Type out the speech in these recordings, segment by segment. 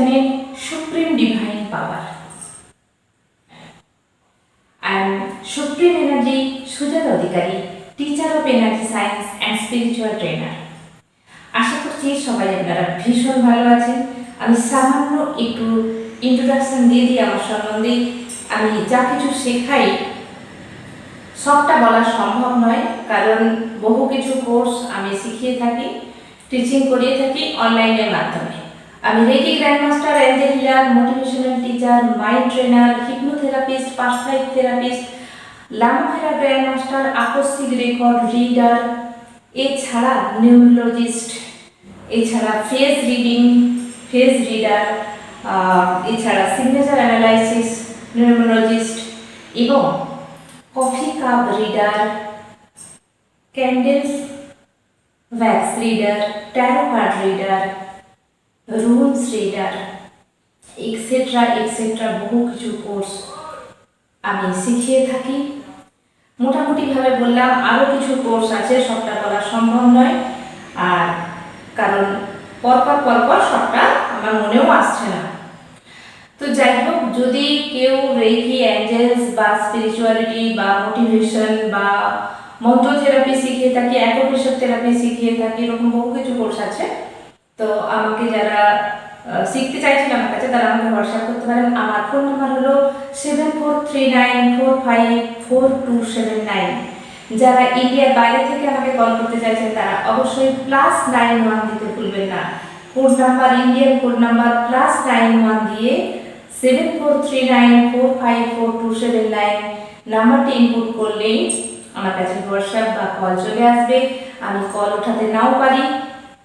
জানেন supreme divine power and supreme energy Sujata Adhikari teacher of energy science and spiritual trainer আশা করছি সবাই আপনারা ভীষণ ভালো আছেন। আমি সামান্য একটু ইন্ট্রোডাকশন দিয়ে দিই আমার সম্বন্ধে। আমি যা কিছু শেখাই, সবটা বলা সম্ভব নয়, কারণ বহু কিছু কোর্স আমি শিখিয়ে থাকি টিচিং করিয়ে থাকি অনলাইনের মাধ্যমে। আমি reiki grandmaster angel healer motivational teacher mind trainer hypnotherapist past life therapist Lamafera grandmaster akashic record reader এছাড়া নিউরোলজিস্ট এছাড়া ফেস রিডিং ফেস রিডার এছাড়া সিগনেচার অ্যানালাইসিস নিউরোলজিস্ট এবং coffee cup reader candles wax reader tarot card reader runes reader etcetera etcetera বহু কিছু course আমি শিখিয়ে থাকি। মোটামুটিভাবে বললাম আরও কিছু কোর্স আছে, সবটা বলা সম্ভব নয়। আর কারণ পরপর পরপর সবটা আমার মনেও আসছে না। তো যাই হোক, যদি কেউ রেকি অ্যাঞ্জেলস বা স্পিরিচুয়ালিটি বা মোটিভেশন বা মন্ত্র থেরাপি শিখিয়ে থাকি অ্যাকোপ্রেশর থেরাপি শিখিয়ে থাকি, এরকম বহু কিছু কোর্স আছে। তো আমাকে যারা শিখতে চাইছেন আমার কাছে, তারা আমাকে হোয়াটসঅ্যাপ করতে পারেন। আমার ফোন নাম্বার হলো seven four three nine four five four two seven nine যারা ইন্ডিয়ার বাইরে থেকে আমাকে কল করতে চাইছেন, তারা অবশ্যই প্লাস নাইন ওয়ান দিতে ভুলবেন না। Code number Indian code number plus nine one দিয়ে seven four three nine four five four two seven nine নাম্বারটি ইনপুট করলেই আমার কাছে হোয়াটসঅ্যাপ বা কল চলে আসবে। আমি কল ওঠাতে নাও পারি।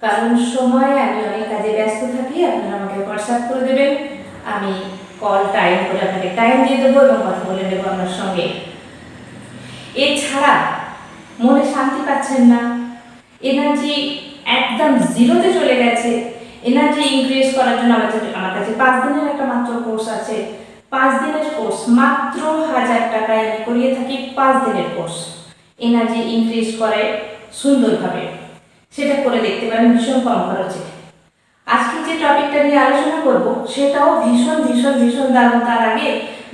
কারণ সময় আমি অনেক কাজে ব্যস্ত থাকি, আপনারা আমাকে হোয়াটসঅ্যাপ করে দেবেন। আমি কল টাইম করে আপনাকে টাইম দিয়ে দেবো এবং কথা বলে নেব আপনার সঙ্গে। এছাড়া মনে শান্তি পাচ্ছেন না। এনার্জি একদম জিরোতে চলে গেছে। এনার্জি ইনক্রিজ করার জন্য আমার কাছে আমার কাছে পাঁচ দিনের একটা মাত্র কোর্স আছে। পাঁচ দিনের কোর্স মাত্র হাজার টাকায় আমি করিয়ে থাকি পাঁচ দিনের কোর্স এনার্জি ইনক্রিজ করে সুন্দরভাবে। সেটা করে দেখতে পারেন, ভীষণ কম খরচে আজকে যে টপিকটা নিয়ে আলোচনা করব, সেটাও ভীষণ ভীষণ ভীষণ দারুণ। তার আগে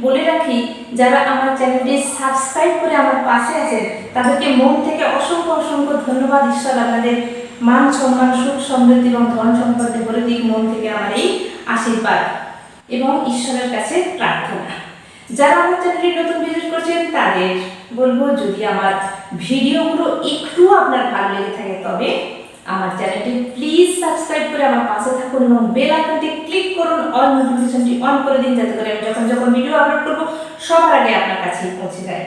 বলে রাখি, যারা আমার চ্যানেলটি সাবস্ক্রাইব করে আমার পাশে আছেন, তাদেরকে মন থেকে অসংখ্য অসংখ্য ধন্যবাদ। ঈশ্বর আপনাদের মান সম্মান, সুখ, সমৃদ্ধি এবং ধন সম্পদে ভরে দিক মন থেকে আমার এই আশীর্বাদ এবং ঈশ্বরের কাছে প্রার্থনা। যারা আমার চ্যানেলটি নতুন ভিজিট করছেন, তাদের বলব, যদি আমার ভিডিওগুলো একটু আপনার ভালো লেগে থাকে, তবে আমার চ্যানেলটি প্লিজ সাবস্ক্রাইব করে আমার পাশে থাকুন এবং বেল আইকনটি ক্লিক করুন, অল নোটিফিকেশনটি অন করে দিন, যাতে করে আমি যখন যখন ভিডিও আপলোড করব, সবার আগে আপনার কাছে পৌঁছে যায়।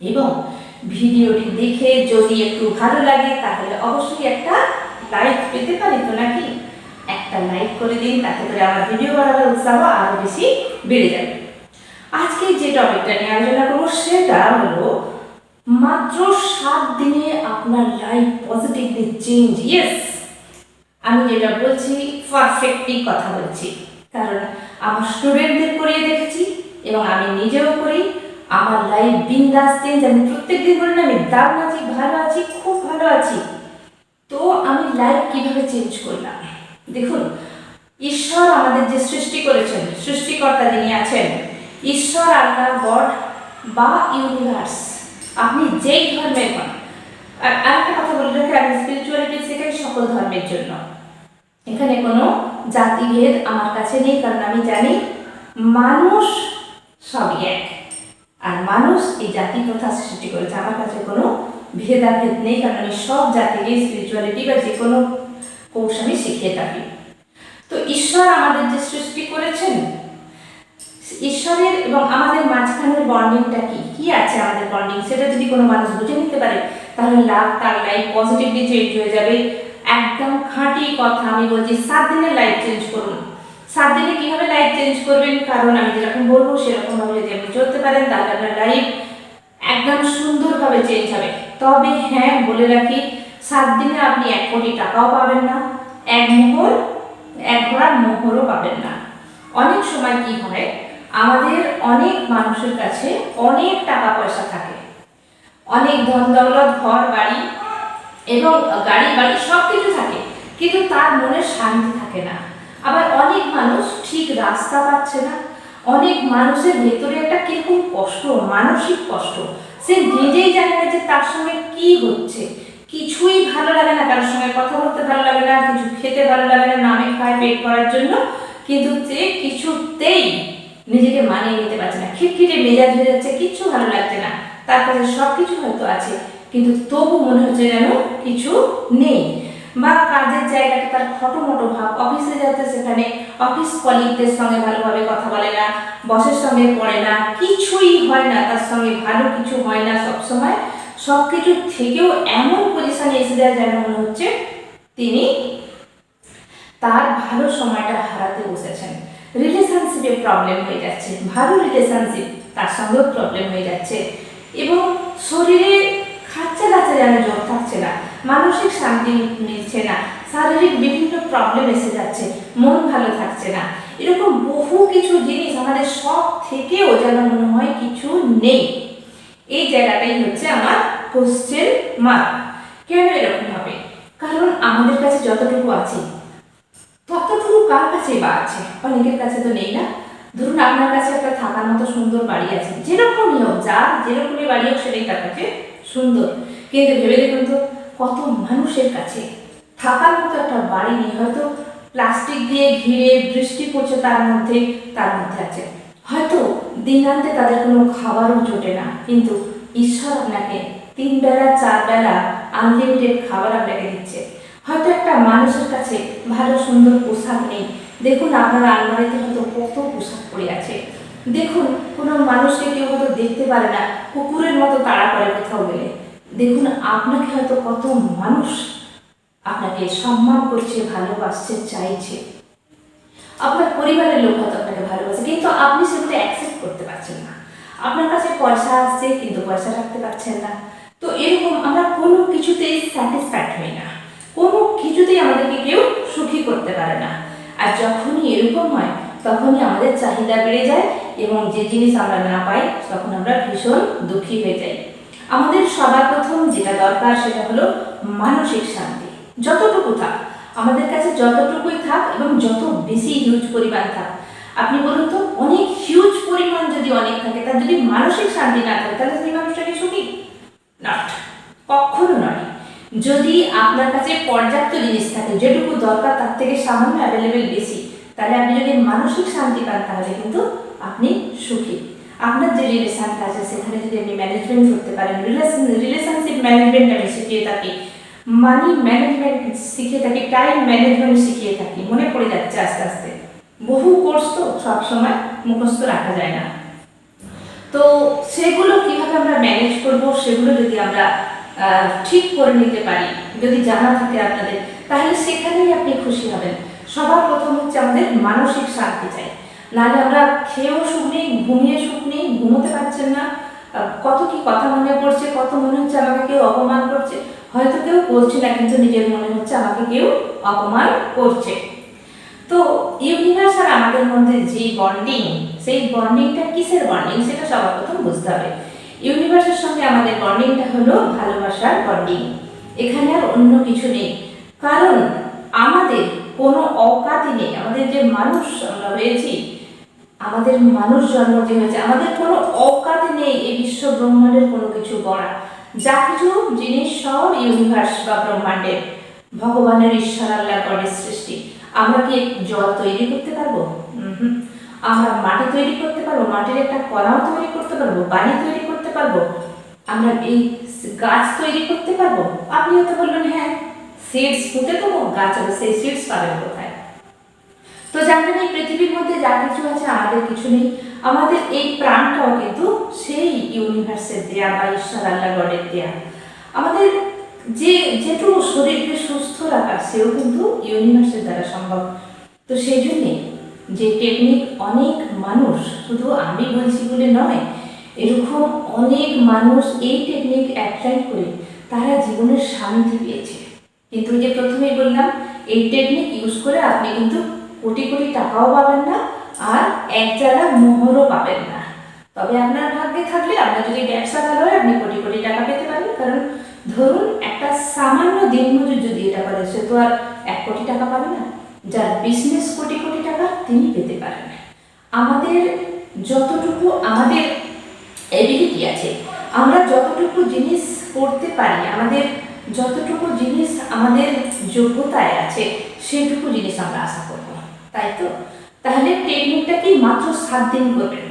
এবং ভিডিওটি দেখে যদি একটু ভালো লাগে, তাহলে অবশ্যই একটা লাইক পেতে পারি, তো নাকি? একটা লাইক করে দিন, তাতে করে আমার ভিডিও বানাবার উৎসাহ আরও বেশি বেড়ে যাবে। আজকে যে টপিকটা নিয়ে আলোচনা করব সেটা হলো, মাত্র সাত দিনে আপনার লাইফ পজিটিভলি চেঞ্জ ইয়েস আমি যেটা বলছি পারফেক্টলি কথা বলছি। কারণ আমার স্টুডেন্টদের করিয়ে দেখেছি এবং আমি নিজেও করি। আমার লাইফ বিন্দাস চেঞ্জ আমি প্রত্যেক দিন বলি না, আমি দারুণ আছি, ভালো আছি, খুব ভালো আছি। তো আমি লাইফ কীভাবে চেঞ্জ করলাম? দেখুন, ঈশ্বর আমাদের যে সৃষ্টি করেছেন, সৃষ্টিকর্তা যিনি আছেন ঈশ্বর আল্লাহ গড বা ইউনিভার্স আপনি যেই ধর্মের হন। আর আরেকটা কথা বলে রাখি, আমি স্পিরিচুয়ালিটি শেখাই সকল ধর্মের জন্য। এখানে কোনো জাতিভেদ আমার কাছে নেই, কারণ আমি জানি মানুষ সবই এক। আর মানুষ এই জাতি প্রথা সৃষ্টি করেছে। আমার কাছে কোনো ভেদাভেদ নেই, কারণ আমি সব জাতিকে স্পিরিচুয়ালিটি বা যে কোনো কোর্স আমি শিখিয়ে থাকি। তো ঈশ্বর আমাদের যে সৃষ্টি করেছেন ঈশ্বরের এবং আমাদের মাঝখানের বন্ডিংটা কি? কি আছে আমাদের বন্ডিং সেটা যদি কোনো মানুষ বুঝে নিতে পারে, তাহলে লাভ তার লাইফ পজিটিভলি চেঞ্জ হয়ে যাবে। একদম খাঁটি কথা আমি বলছি, সাত দিনের লাইফ চেঞ্জ করুন। সাত দিনে কীভাবে লাইফ চেঞ্জ করবেন? কারণ আমি যেরকম বলব, সেরকমভাবে যদি আপনি চলতে পারেন, তাহলে আপনার লাইফ একদম সুন্দরভাবে চেঞ্জ হবে। তবে হ্যাঁ বলে রাখি, সাত দিনে আপনি এক কোটি টাকাও পাবেন না, এক মোহর, এক ঘোড়ার মোহরও পাবেন না। অনেক সময় কি হয় আমাদের অনেক মানুষের কাছে অনেক টাকা পয়সা থাকে। অনেক ধন দৌলত, ঘর, বাড়ি এবং গাড়ি, বাড়ি সব কিছু থাকে, কিন্তু তার মনে শান্তি থাকে না। আবার অনেক মানুষ ঠিক রাস্তা পাচ্ছে না। অনেক মানুষের ভেতরে একটা কীরকম কষ্ট, মানসিক কষ্ট। সে নিজেই জানে না যে তার সঙ্গে কি হচ্ছে। কিছুই ভালো লাগে না কারোর সঙ্গে কথা বলতে ভালো লাগে না, কিছু খেতে ভালো লাগে না, নামে খায় পেট করার জন্য। কিন্তু সে কিছুতেই নিজেকে মানিয়ে নিতে পারছে না। খিটখিটে মেজাজ হয়ে যাচ্ছে, কিচ্ছু ভালো লাগছে না। তার কাছে সব কিছু হয়তো আছে, কিন্তু তবু মনে হচ্ছে যেন কিছু নেই। বা কাজের জায়গাটা তার খটোমটো ভাব, অফিসে যাতে সেখানে, অফিস কলিগদের সঙ্গে ভালোভাবে কথা বলে না, বসের সঙ্গে পড়ে না, কিছুই হয় না তার সঙ্গে, ভালো কিছু হয় না সবসময়। সব কিছু থেকেও এমন পজিশনে এসে যায় যেন মনে হচ্ছে তিনি তার ভালো সময়টা হারাতে বসেছেন। রিলেশনশিপে প্রবলেম হয়ে যাচ্ছে, ভালো রিলেশনশিপ তার সঙ্গেও প্রবলেম হয়ে যাচ্ছে এবং শরীরে খাচ্ছে খাচ্ছে যেন জোর থাকছে না, মানসিক শান্তি মিলছে না, শারীরিক বিভিন্ন প্রবলেম এসে যাচ্ছে, মন ভালো থাকছে না, এরকম বহু কিছু জিনিস আমাদের সব থেকেও যেন মনে হয় কিছু নেই। এই জায়গাটাই হচ্ছে আমার কোশ্চেন মার্ক কেন এরকম হবে? কারণ আমাদের কাছে যতটুকু আছে ততটুকু কার কাছে বা আছে? অনেকের কাছে তো নেই না। ধরুন আপনার কাছে একটা থাকার মতো সুন্দর বাড়ি আছে। যেরকমই হোক, যার যেরকমই বাড়ি হোক, সেটাই তার কাছে সুন্দর। কিন্তু ভেবে দেখুন তো, কত মানুষের কাছে থাকার মতো একটা বাড়ি নেই। হয়তো প্লাস্টিক দিয়ে ঘিরে বৃষ্টি পড়ছে তার মধ্যে তার মধ্যে আছে। হয়তো দিনান্তে তাদের কোনো খাবারও জোটে না। কিন্তু ঈশ্বর আপনাকে তিন বেলা, চার বেলা আনলিমিটেড খাবার আপনাকে দিচ্ছে। হয়তো একটা মানুষের কাছে ভালো, সুন্দর পোশাক নেই। দেখুন আপনার আলমারিতে হয়তো কত পোশাক পড়ে আছে। দেখুন, কোনো মানুষকে কেউ হয়তো দেখতে পারে না, কুকুরের মতো তাড়া করে কোথাও গেলে। দেখুন, আপনাকে হয়তো কত মানুষ আপনাকে সম্মান করছে, ভালোবাসছে, চাইছে। আপনার পরিবারের লোক হয়তো আপনাকে ভালোবাসে, কিন্তু আপনি সেগুলো অ্যাকসেপ্ট করতে পারছেন না। আপনার কাছে পয়সা আসছে কিন্তু পয়সা রাখতে পারছেন না। তো এরকম আমরা কোনো কিছুতেই স্যাটিসফ্যাক্ট হই না। কোনো কিছুতেই আমাদেরকে কেউ সুখী করতে পারে না। আর যখনই এরকম হয়, তখনই আমাদের চাহিদা বেড়ে যায় এবং যে জিনিস আমরা না পাই, তখন আমরা ভীষণ দুঃখী হয়ে যাই। আমাদের সবার প্রথম যেটা দরকার সেটা হলো মানসিক শান্তি। যতটুকু থাক, আমাদের কাছে যতটুকুই থাক এবং যত বেশি হিউজ পরিমাণ থাক, আপনি বলুন তো, অনেক হিউজ পরিমাণ যদি অনেক থাকে, তার যদি মানসিক শান্তি না থাকে, তাহলে সেই মানুষটাকে সুখী? নট কখনো নয়। যদি আপনার কাছে পর্যাপ্ত জিনিস থাকে, যেটুকু দরকার তার থেকে সামান্য অ্যাভেলেবেল বেশি, তাহলে আপনি যদি মানসিক শান্তি পান, তাহলে কিন্তু আপনি সুখী। আপনার যে রিলেশনটা আছে, সেখানে যদি আপনি ম্যানেজমেন্ট করতে পারেন রিলেশন রিলেশনশিপ ম্যানেজমেন্ট আমি শিখিয়ে থাকি। মানি ম্যানেজমেন্ট শিখিয়ে থাকি টাইম ম্যানেজমেন্ট শিখিয়ে থাকি, মনে পড়ে যাচ্ছে আস্তে আস্তে। বহু কোর্স তো সবসময় মুখস্থ রাখা যায় না। তো সেগুলো কীভাবে আমরা ম্যানেজ করব, সেগুলো যদি আমরা ঠিক করে নিতে পারি যদি জানা থাকে আপনাদের, তাহলে সেখানেই আপনি খুশি হবেন। সবার প্রথম হচ্ছে আমাদের মানসিক শান্তি চাই। নাহলে আমরা খেয়েও সুখ নেই, ঘুমিয়ে সুখ নেই, ঘুমোতে পারছেন না। কত কি কথা মনে পড়ছে, কত মনে হচ্ছে আমাকে কেউ অপমান করছে, হয়তো কেউ করছে না, কিন্তু নিজের মনে হচ্ছে আমাকে কেউ অপমান করছে। তো ইউনিভার্স আর আমাদের মধ্যে যে বন্ডিং সেই বন্ডিংটা কিসের বন্ডিং সেটা সবার প্রথম বুঝতে হবে। ইউনিভার্সের সঙ্গে আমাদের বন্ডিংটা হলো ভালোবাসার বন্ডিং এখানে আর অন্য কিছু নেই। কারণ আমাদের কোনো অকাতি নেই। আমাদের যে মানুষ আমরা হয়েছি আমাদের মানুষ জন্ম যে হয়েছে, আমাদের কোনো অকাত নেই এই বিশ্ব ব্রহ্মাণ্ডের কোনো কিছু গড়া যা কিছু জিনিস সব ইউনিভার্স বা ব্রহ্মাণ্ডের ভগবানের ঈশ্বর আল্লাহ গডের সৃষ্টি। আমরা কি জল তৈরি করতে পারব। আমরা মাটি তৈরি করতে পারব? মাটির একটা কলাও তৈরি করতে পারব? বাড়ি তৈরি করতে পারব? আমরা এই গাছ তৈরি করতে পারব? আপনি হয়তো বলবেন হ্যাঁ সিডস ফুটে তো গাছ হবে, সেই সিডস পাবেন কোথায়? তো জানবেন এই পৃথিবীর মধ্যে যা কিছু আছে, আমাদের কিছু নেই। আমাদের এই প্রাণটাও কিন্তু সেই ইউনিভার্সের দেয়া বা ঈশ্বর আল্লাহ গডের দেয়া। আমাদের যে যেটুকু শরীরকে সুস্থ রাখা সেও কিন্তু ইউনিভার্সের দ্বারা সম্ভব। তো সেই জন্যে যে টেকনিক অনেক মানুষ, শুধু আমি বলছি বলে নয় এরকম অনেক মানুষ এই টেকনিক অ্যাপ্লাই করে তারা জীবনের শান্তি পেয়েছে। কিন্তু যে প্রথমেই বললাম, এই টেকনিক ইউজ করে আপনি কিন্তু কোটি কোটি টাকাও পাবেন না আর এক জায়গা মোহরও পাবেন না। তবে আপনার ভাগ্যে থাকলে আপনার যদি ব্যবসা ভালো হয়, আপনি কোটি কোটি টাকা পেতে পারেন। কারণ ধরুন, একটা সামান্য দিনমজুর যদি এটা করে, সে তো আর এক কোটি টাকা পাবে না। যার বিজনেস কোটি কোটি টাকা তিনি পেতে পারেন আমাদের যতটুকু আমাদের এবিলিটি আছে? আমরা যতটুকু জিনিস করতে পারি, আমাদের যতটুকু জিনিস আমাদের যোগ্যতায় আছে সেটুকু জিনিস আমরা আশা করব। তাই তো? তাহলে টেকনিকটা কি মাত্র সাত দিন করবেন?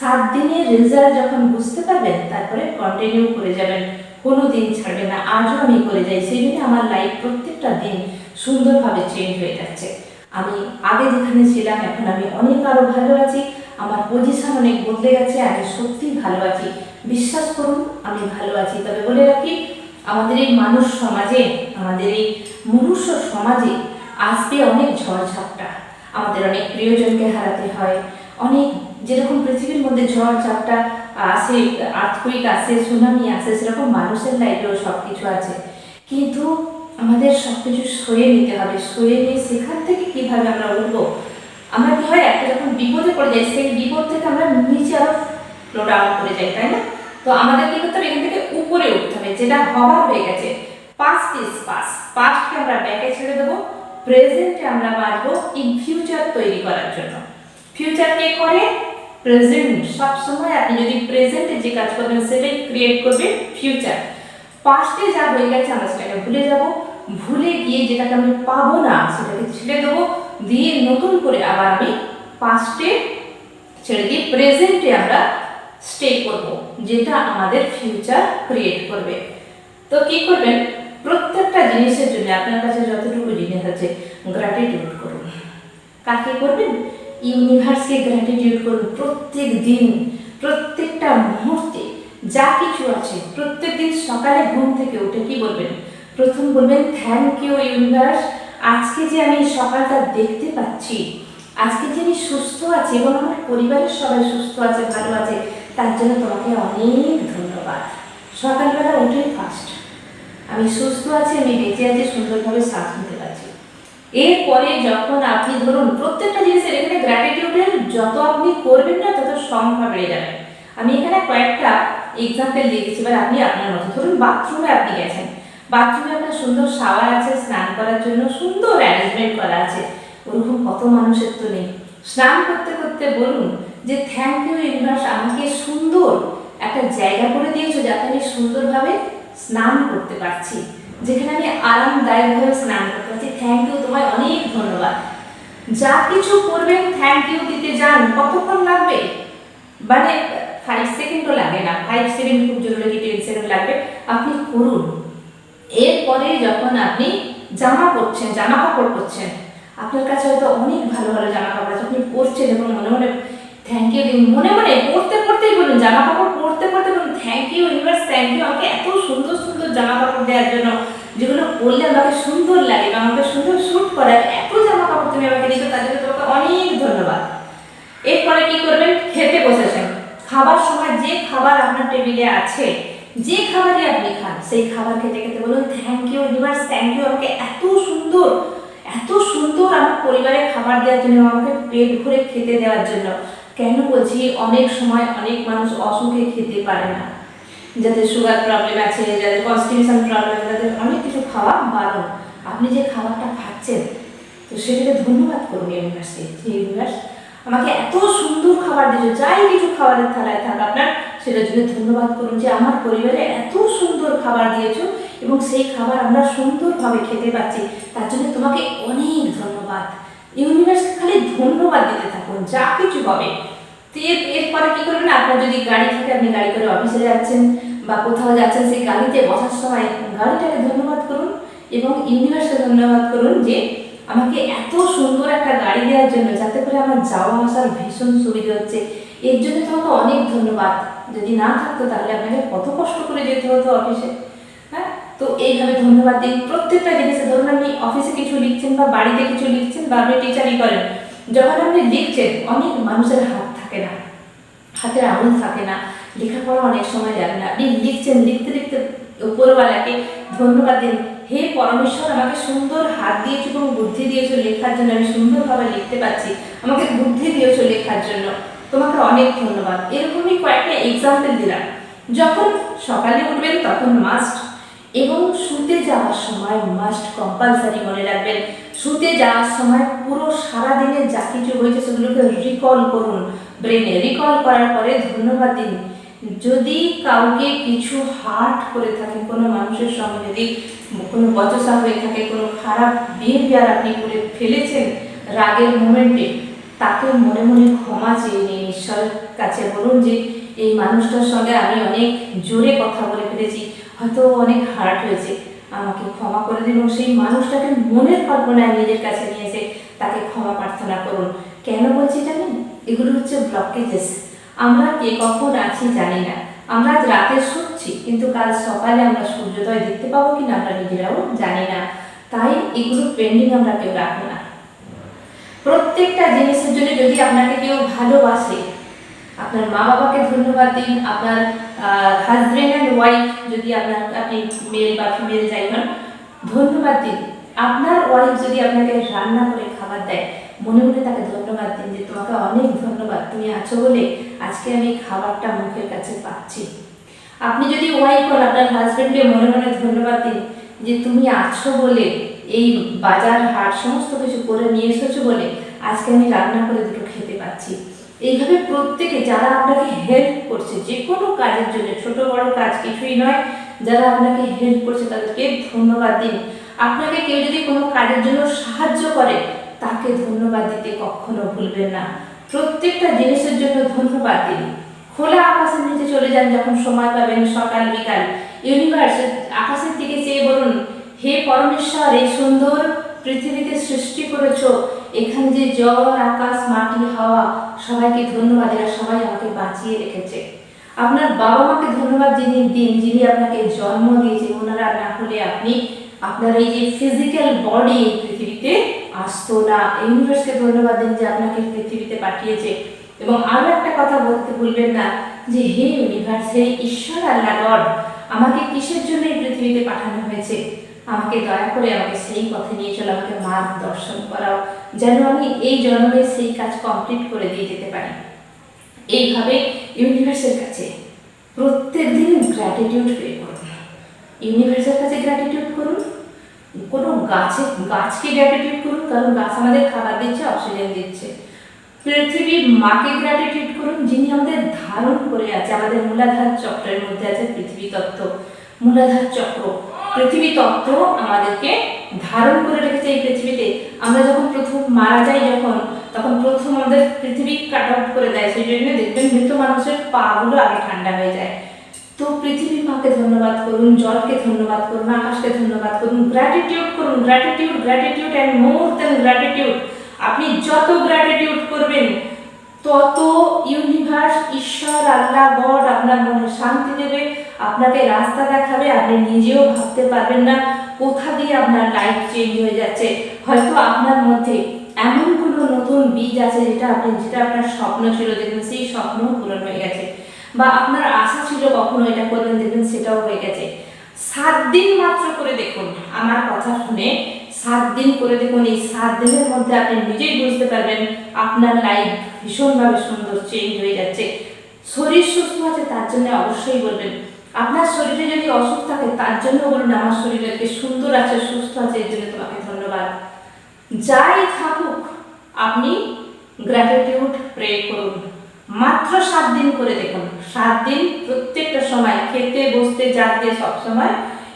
সাত দিনের রেজাল্ট যখন বুঝতে পারবেন, তারপরে কন্টিনিউ করে যাবেন। কোনো দিন ছাড়বেন না, আজও আমি করে যাই জন্য আমার লাইফ প্রত্যেকটা দিন সুন্দরভাবে চেঞ্জ হয়ে যাচ্ছে। আমি আগে যেখানে ছিলাম, এখন আমি অনেক আরও ভালো আছি। আমার পজিশন অনেক বদলে গেছে, আমি সত্যিই ভালো আছি। বিশ্বাস করুন, আমি ভালো আছি। তবে বলে রাখি, আমাদের এই মানুষ সমাজে, আমাদের এই মনুষ্য সমাজে আসবে অনেক ঝড়ঝাপটা। আমাদের অনেক প্রিয়জনকে হারাতে হয়। অনেক, যেরকম পৃথিবীর মধ্যে ঝড় ঝাপটা আসে আর্থকুইক আসে সুনামি আসে, সেরকম মানুষের লাইফেও সব কিছু আছে। কিন্তু আমাদের সব কিছু সয়ে নিতে হবে। সয়ে নিয়ে সেখান থেকে কীভাবে আমরা উঠবো? আমরা কি হয়, একটা যখন বিপদে পড়ে যাই, সেই বিপদ থেকে আমরা নিচে আরও ফ্লো ডাউন করে যাই, তাই না? তো আমাদের কি করতে হবে এখান থেকে উপরে উঠতে হবে, যেটা হওয়ার হয়ে গেছে। পাস্ট ইজ পাস পাস্টকে আমরা ব্যাকে ছেড়ে দেবো প্রেজেন্টে আমরা বাড়বো ইন ফিউচার তৈরি করার জন্য। ফিউচার কে করে? প্রেজেন্ট সবসময় আপনি যদি প্রেজেন্টে যে কাজ করবেন, সেটাই ক্রিয়েট করবে ফিউচার পাস্টে যা হয়ে গেছে, আমরা সেটাকে ভুলে যাব। ভুলে গিয়ে যেটাকে আমি পাবো না, সেটাকে ছেড়ে দেবো। দিয়ে নতুন করে আবার আমি পাস্টে ছেড়ে দিয়ে প্রেজেন্টে আমরা স্টে করব, যেটা আমাদের ফিউচার ক্রিয়েট করবে। তো কি করবেন? প্রত্যেকটা জিনিসের জন্য আপনার কাছে যতটুকু জিনিস আছে গ্র্যাটিটিউড করুন। কাকে করবেন? ইউনিভার্সকে গ্র্যাটিটিউড করুন প্রত্যেক দিন প্রত্যেকটা মুহূর্তে। যা কিছু আছে প্রত্যেক দিন সকালে ঘুম থেকে উঠে কি বলবেন? প্রথম বলবেন থ্যাংক ইউ ইউনিভার্স আজকে যে আমি সকালটা দেখতে পাচ্ছি আজকে যে আমি সুস্থ আছি এবং আমার পরিবারের সবাই সুস্থ আছে, ভালো আছে, তার জন্য তোমাকে অনেক ধন্যবাদ। সকালবেলা উঠেই ফার্স্ট আমি সুস্থ আছি, আমি বেঁচে আছি, সুন্দরভাবে শ্বাস নিতে পারছি। এরপরে যখন আপনি ধরুন, প্রত্যেকটা জিনিসের এখানে গ্র্যাটিটিউডের যত আপনি করবেন না, তত সংখ্যা বেড়ে যাবে। আমি এখানে কয়েকটা এক্সাম্পল দিয়েছি এবার আপনি আপনার মতো। ধরুন বাথরুমে আপনি গেছেন। বাথরুমে আপনার সুন্দর শাওয়ার আছে, স্নান করার জন্য সুন্দর অ্যারেঞ্জমেন্ট করা আছে। ওরকম কত মানুষের তো নেই। স্নান করতে করতে বলুন যে থ্যাংক ইউ ইউনিভার্স আমাকে সুন্দর একটা জায়গা করে দিয়েছ যাতে আমি সুন্দরভাবে স্নান করতে পারছি। যেখানে আমি আরামদায়কভাবে স্নান করতে পারছি। থ্যাংক ইউ তোমায় অনেক ধন্যবাদ। যা কিছু করবেন থ্যাংক ইউ দিতে যান। কতক্ষণ লাগবে? মানে ফাইভ সেকেন্ডও লাগে না। ফাইভ সেকেন্ড খুব জরুরি কি টেন সেকেন্ড লাগবে। আপনি করুন। এরপরে যখন আপনি জামা পরছেন জামা কাপড় পরছেন আপনার কাছে হয়তো অনেক ভালো ভালো জামা কাপড় আছে। আপনি পরছেন এবং মনে মনে থ্যাংক ইউ মনে মনে পড়তে পড়তেই বলুন জামা কাপড় পরতে পড়তে বলুন thank you universe thank you আমাকে এত সুন্দর সুন্দর জামা কাপড় দেওয়ার জন্য, যেগুলো পরলে আমাকে সুন্দর লাগে বা আমাকে সুন্দর শ্যুট করার এত জামা কাপড় তুমি আমাকে দিয়েছ, তার জন্য তোমাকে অনেক ধন্যবাদ। এরপরে কি করবেন? খেতে বসেছেন। খাবার সময় যে খাবার আপনার টেবিলে আছে, যে খাবারই আপনি খান, সেই খাবার খেতে খেতে বলুন thank you universe thank you আমাকে এত সুন্দর এত সুন্দর আমার পরিবারে খাবার দেওয়ার জন্য আমাকে পেট ভরে খেতে দেওয়ার জন্য। কেন বলছি, অনেক সময় অনেক মানুষ অসুখে খেতে পারে না। যাদের সুগার প্রবলেম আছে, যাদের কনস্টিটিউশন প্রবলেম তাদের অনেক কিছু খাওয়া বারণ আপনি যে খাবারটা খাচ্ছেন, তো সেটাকে ধন্যবাদ করুন ইউনিভার্সকে যে ইউনিভার্স আমাকে এত সুন্দর খাবার দিয়েছ, যাই কিছু খাবারের থালায় থাক আপনার, সেটার জন্য ধন্যবাদ করুন যে আমার পরিবারে এত সুন্দর খাবার দিয়েছ। এবং সেই খাবার আমরা সুন্দরভাবে খেতে পাচ্ছি তার জন্য তোমাকে অনেক ধন্যবাদ। ইউনিভার্সকে খালি ধন্যবাদ দিতে থাকুন, যা কিছু হবে। এর, এরপরে কি করবেন? আপনার যদি গাড়ি থাকে, আপনি গাড়ি করে অফিসে যাচ্ছেন বা কোথাও যাচ্ছেন, সেই গাড়িতে বসার সময় গাড়িটাকে ধন্যবাদ করুন এবং ইউনিভার্সকে ধন্যবাদ করুন যে আমাকে এত সুন্দর একটা গাড়ি দেওয়ার জন্য, যাতে করে আমার যাওয়া আসার ভীষণ সুবিধা হচ্ছে। এর জন্য তোমাকে অনেক ধন্যবাদ। যদি না থাকতো তাহলে আপনাকে কত কষ্ট করে যেতে হতো অফিসে। তো এইভাবে ধন্যবাদ দিন প্রত্যেকটা জিনিসে ধরুন আপনি অফিসে কিছু লিখছেন বা বাড়িতে কিছু লিখছেন বা আপনি টিচারই করেন, যখন আপনি লিখছেন, অনেক মানুষের হাত থাকে না। হাতের আঙুল থাকে না। লেখাপড়া অনেক সময় যাবে না। আপনি লিখছেন, লিখতে লিখতে উপরওয়ালাকে ধন্যবাদ দিন, হে পরমেশ্বর, আমাকে সুন্দর হাত দিয়েছ এবং বুদ্ধি দিয়েছ লেখার জন্য। আমি সুন্দরভাবে লিখতে পারছি। আমাকে বুদ্ধি দিয়েছ লেখার জন্য। তোমাকে অনেক ধন্যবাদ। এরকমই কয়েকটা এক্সাম্পল দিলাম। যখন সকালে উঠবেন, তখন মাস্ট এবং শুতে যাওয়ার সময় মাস্ট কম্পালসারি মনে রাখবেন। শুতে যাওয়ার সময় পুরো সারা দিনে যা কিছু হয়েছে সেগুলোকে রিকল করুন ব্রেনে রিকল করার পরে ধন্যবাদ দিন। যদি কাউকে কিছু হার্ট করে থাকে, কোনো মানুষের সঙ্গে যদি কোনো বচসা হয়ে থাকে, কোনো খারাপ বিহেভিয়ার আপনি করে ফেলেছেন রাগের মোমেন্টে তাকে মনে মনে ক্ষমা চেয়ে নিন। ঈশ্বরের কাছে বলুন যে, এই মানুষটার সঙ্গে আমি অনেক জোরে কথা বলে ফেলেছি। হয়তো অনেক হার্ট হয়েছে। আমাকে ক্ষমা করে দিন সেই মানুষটাকে মনের কল্পনায় নিজের কাছে নিয়ে এসে তাকে ক্ষমা প্রার্থনা করুন। কেন বলছি জানেন এগুলো হচ্ছে ব্লকেজেস আমরা কে কখন আছি জানি না। আমরা আজ রাতে শুচ্ছি, কিন্তু কাল সকালে আমরা সূর্যোদয় দেখতে পাবো কিনা আমরা নিজেরাও জানি না। তাই এগুলো পেন্ডিং আমরা কেউ রাখব না। প্রত্যেকটা জিনিসের জন্য যদি আপনাকে কেউ ভালোবাসে আপনার মা বাবাকে ধন্যবাদ দিন, আপনার হাজব্যান্ড অ্যান্ড ওয়াইফ যদি আপনার, আপনি মেল বা ফিমেল যাই হন, ধন্যবাদ দিন। আপনার ওয়াইফ যদি আপনাকে রান্না করে খাবার দেয়, মনে মনে তাকে ধন্যবাদ দিন যে তোমাকে অনেক ধন্যবাদ, তুমি আছো বলে আজকে আমি খাবারটা মুখের কাছে পাচ্ছি। আপনি যদি ওয়াইফ হন, আপনার হাজব্যান্ডকে মনে মনে ধন্যবাদ দিন যে তুমি আছো বলে, এই বাজার হাট সমস্ত কিছু করে নিয়ে এসেছ বলে আজকে আমি রান্না করে দুটো খেতে পাচ্ছি। এইভাবে প্রত্যেকে যারা আপনাকে হেল্প করছে যে কোনো কাজের জন্য, ছোট বড় কাজ কিছুই নয়, যারা আপনাকে হেল্প করছে, তাদেরকে ধন্যবাদ দিন। আপনাকে কেউ যদি কোনো কাজের জন্য সাহায্য করে, তাকে ধন্যবাদ দিতে কখনো ভুলবেন না। প্রত্যেকটা জিনিসের জন্য ধন্যবাদ দিন। খোলা আকাশের নিচে চলে যান যখন সময় পাবেন, সকাল, বিকাল। ইউনিভার্স আকাশের দিকে চেয়ে বলুন, হে পরমেশ্বর, এই সুন্দর পৃথিবীতে সৃষ্টি করেছ এখানে যে জল আকাশ, মাটি, হাওয়া, সবাইকে ধন্যবাদ, এরা সবাই আমাকে বাঁচিয়ে রেখেছে। আপনার বাবা মাকে ধন্যবাদ, যিনি দিন, যিনি আপনাকে জন্ম দিয়েছে ওনারা না হলে আপনি আপনার এই যে ফিজিক্যাল বডি এই পৃথিবীতে আসতো না। ইউনিভার্সকে ধন্যবাদ দিন যে আপনাকে পৃথিবীতে পাঠিয়েছে। এবং আরও একটা কথা বলতে ভুলবেন না, যে হে ইউনিভার্স হে ঈশ্বর, আল্লাহ গড, আমাকে কিসের জন্য এই পৃথিবীতে পাঠানো হয়েছে? আমাকে দয়া করে আমাকে সেই পথে নিয়ে চলো, আমাকে মার্গ দর্শন করাও, যেন আমি এই জন্মে সেই কাজ কমপ্লিট করে দিয়ে যেতে পারি। এইভাবে ইউনিভার্সের কাছে প্রত্যেক দিন গ্র্যাটিটিউড পে করুন ইউনিভার্সের কাছে গ্র্যাটিটিউড করুন। কোনো গাছে, গাছকে গ্র্যাটিটিউড করুন, কারণ গাছ আমাদের খাবার দিচ্ছে অক্সিজেন দিচ্ছে। পৃথিবীর মাকে গ্র্যাটিটিউড করুন, যিনি আমাদের ধারণ করে আছে, আমাদের মূলাধার চক্রের মধ্যে আছে পৃথিবী তত্ত্ব। মূলাধার চক্র পৃথিবী তত্ত্ব আমাদেরকে ধারণ করে রেখেছে এই পৃথিবীতে। আমরা যখন প্রথম মারা যাই যখন, তখন প্রথম আমাদের পৃথিবী কাট আউট করে দেয়। সেই জন্য দেখবেন মৃত মানুষের পাগুলো আগে ঠান্ডা হয়ে যায়। তো পৃথিবী মাকে ধন্যবাদ করুন, জলকে ধন্যবাদ করুন, আকাশকে ধন্যবাদ করুন গ্র্যাটিটিউড করুন gratitude gratitude and more than gratitude আপনি যত গ্র্যাটিটিউড করবেন, তত ইউনিভার্স ঈশ্বর, আল্লাহ, গড আপনার মনে শান্তি দেবে। আপনাকে রাস্তা দেখাবে, আপনি নিজেও ভাবতে পারবেন না কোথা দিয়ে আপনার লাইফ চেঞ্জ হয়ে যাচ্ছে। হয়তো আপনার মধ্যে এমন কোনো নতুন বীজ আছে যেটা আপনি, যেটা আপনার স্বপ্ন ছিল দেখবেন সেই স্বপ্ন পূরণ হয়ে গেছে। বা আপনার আশা ছিল কখনো এটা করবেন দেখবেন সেটাও হয়ে গেছে। সাত দিন মাত্র করে দেখুন, আমার কথা শুনে সাত দিন করে দেখুন, এই সাত দিনের মধ্যে আপনি নিজেই বুঝতে পারবেন আপনার লাইফ ভীষণভাবে সুন্দর চেঞ্জ হয়ে যাচ্ছে। শরীর সুস্থ আছে, তার জন্য অবশ্যই বলবেন। আপনার শরীরে যদি অসুখ থাকে, তার জন্য বলুন, আমার শরীর আজকে সুন্দর আছে, সুস্থ আছে এর জন্য তোমাকে ধন্যবাদ। যাই থাকুক, আপনি গ্র্যাটিটিউড প্রে করুন। মাত্র সাত দিন করে দেখুন। সাত দিন প্রত্যেকটা সময়, খেতে, বসতে জাগতে সবসময়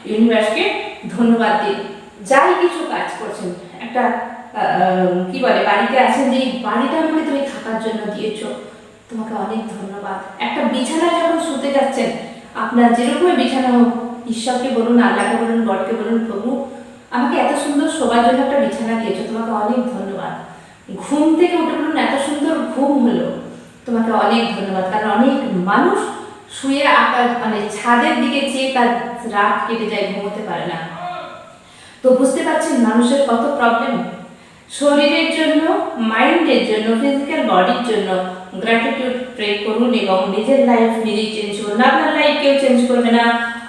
ইউনিভার্সকে ধন্যবাদ দিন। যাই কিছু কাজ করছেন, একটা কি বলে, বাড়িতে আছেন যে, এই বাড়িটা আমাকে তুমি থাকার জন্য দিয়েছ, তোমাকে অনেক ধন্যবাদ। একটা বিছানায় যখন শুতে যাচ্ছেন আপনার যেরকমই বিছানা হোক, ঈশ্বরকে বলুন, আল্লাহকে বলুন, গডকে বলুন, প্রভু, আমাকে এত সুন্দর শোবার জন্য একটা বিছানা দিয়েছ, তোমাকে অনেক ধন্যবাদ। ঘুম থেকে উঠে বলুন, এত সুন্দর ঘুম হলো, তোমাকে অনেক ধন্যবাদ, কারণ অনেক মানুষ শুয়ে আকাশ মানে ছাদের দিকে চেয়ে তার রাত কেটে যায়, ঘুমোতে পারে না। তো বুঝতে পারছেন মানুষের কত প্রবলেম শরীরের জন্য মাইন্ডের জন্য ফিজিক্যাল বডির জন্য গ্র্যাটিটিউড প্রে করুন এবং নিজের লাইফ নিজেই চেঞ্জ করুন। আপনার লাইফ কেউ চেঞ্জ করবে না।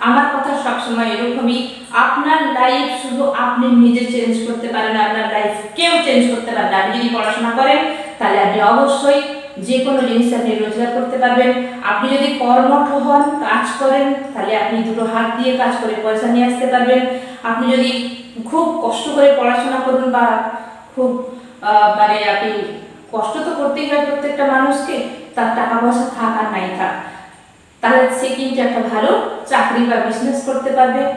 আমার কথা সবসময় এরকমই। আপনার লাইফ শুধু আপনি নিজে চেঞ্জ করতে পারেন, আপনার লাইফ কেউ চেঞ্জ করতে পারবে না। আপনি যদি পড়াশোনা করেন, তাহলে আপনি অবশ্যই যে কোনো জিনিস আপনি রোজগার করতে পারবেন। আপনি যদি কর্মঠ হন, কাজ করেন, তাহলে আপনি দুটো হাত দিয়ে কাজ করে পয়সা নিয়ে আসতে পারবেন। আপনি যদি খুব কষ্ট করে পড়াশোনা করুন বা খুব মানে আপনি কষ্ট তো করতেই হয় প্রত্যেকটা মানুষকে, তার টাকা পয়সা থাক আর নাই থাক। তাহলে সে কিন্তু একটা ভালো চাকরি বা বিজনেস করতে পারবে।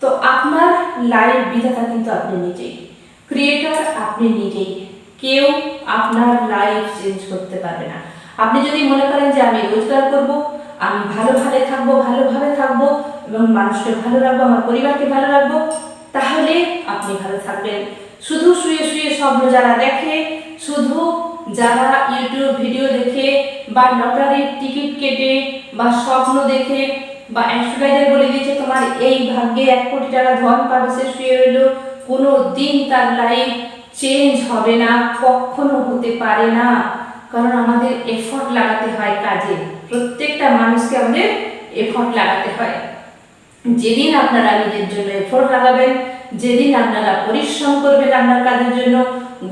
তো আপনার লাইফ বিধাতা কিন্তু আপনি নিজেই। ক্রিয়েটার আপনি নিজেই। কেউ আপনার লাইফ চেঞ্জ করতে পারবে না। আপনি যদি মনে করেন যে আমি রোজগার করব, আমি ভালোভাবে থাকব ভালোভাবে থাকব এবং মানুষকে ভালো রাখব, আমার পরিবারকে ভালো রাখব, তাহলে আপনি ভালো থাকবেন। শুধু শুয়ে শুয়ে স্বপ্ন যারা দেখে, শুধু যারা ইউটিউব ভিডিও দেখে, বা লটারির টিকিট কেটে, বা স্বপ্ন দেখে, বা অ্যাস্ট্রোলজার বলে দিয়েছে তোমার এই ভাগ্যে এক কোটি টাকা ধন পাবে সে শুয়ে রইল, কোনো দিন তার লাইফ চেঞ্জ হবে না, কখনো হতে পারে না। কারণ আমাদের এফর্ট লাগাতে হয় কাজে, প্রত্যেকটা মানুষকে আমাদের এফর্ট লাগাতে হয়। যেদিন আপনারা নিজের জন্য এফোর্ট লাগাবেন যেদিন আপনারা পরিশ্রম করবেন আপনার কাজের জন্য,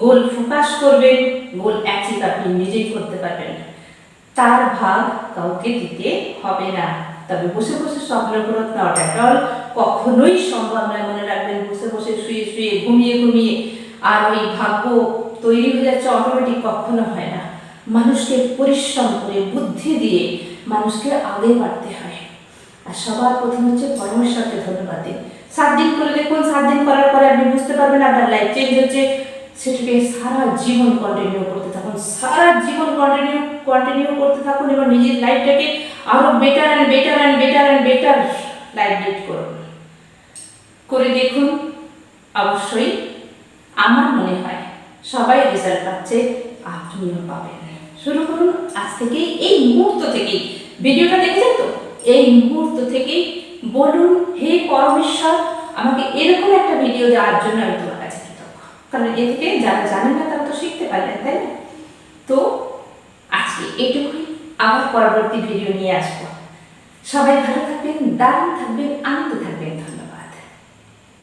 গোল ফোকাস করবেন, গোল অ্যাচিভ আপনি নিজেই করতে পারবেন তার ভাগ কাউকে দিতে হবে না। তবে বসে বসে স্বপ্ন গ্রোথ নট অ্যাট অল কখনোই সম্ভব নয় মনে রাখবেন, বসে বসে শুয়ে শুয়ে, ঘুমিয়ে ঘুমিয়ে আর ওই ভাগ্য তৈরি হয়ে যাচ্ছে অটোমেটিক কখনো হয় না। মানুষকে পরিশ্রম করে, বুদ্ধি দিয়ে মানুষকে আগে বাড়তে হয়। আর সবার প্রথম হচ্ছে পরমেশ্বরকে ধন্যবাদ দিন। সাত দিন করে দেখুন সাত দিন করার পরে আপনি বুঝতে পারবেন আপনার লাইফ চেঞ্জ হচ্ছে। সেটাকে সারা জীবন কন্টিনিউ করতে থাকুন, সারা জীবন কন্টিনিউ কন্টিনিউ করতে থাকুন এবং নিজের লাইফটাকে আরও better and better and better and better life lead করুন। করে দেখুন, অবশ্যই আমার মনে হয় সবাই রেজাল্ট পাচ্ছে, আপনিও পাবেন। শুরু করুন, আজ থেকেই, এই মুহূর্ত থেকেই। ভিডিওটা দেখেছেন তো? এই মুহূর্ত থেকেই বলুন, হে পরমেশ্বর, আমাকে এরকম একটা ভিডিও দেওয়ার জন্য আমি তোমার কাছে কৃতজ্ঞ। কারণ এ থেকে যারা জানেন না, তারা তো শিখতে পারলেন, তাই না? তো আজকে এটুকুই। আবার পরবর্তী ভিডিও নিয়ে আসব। সবাই ভালো থাকবেন, দারুণ থাকবেন, আনন্দ থাকবেন। ধন্যবাদ।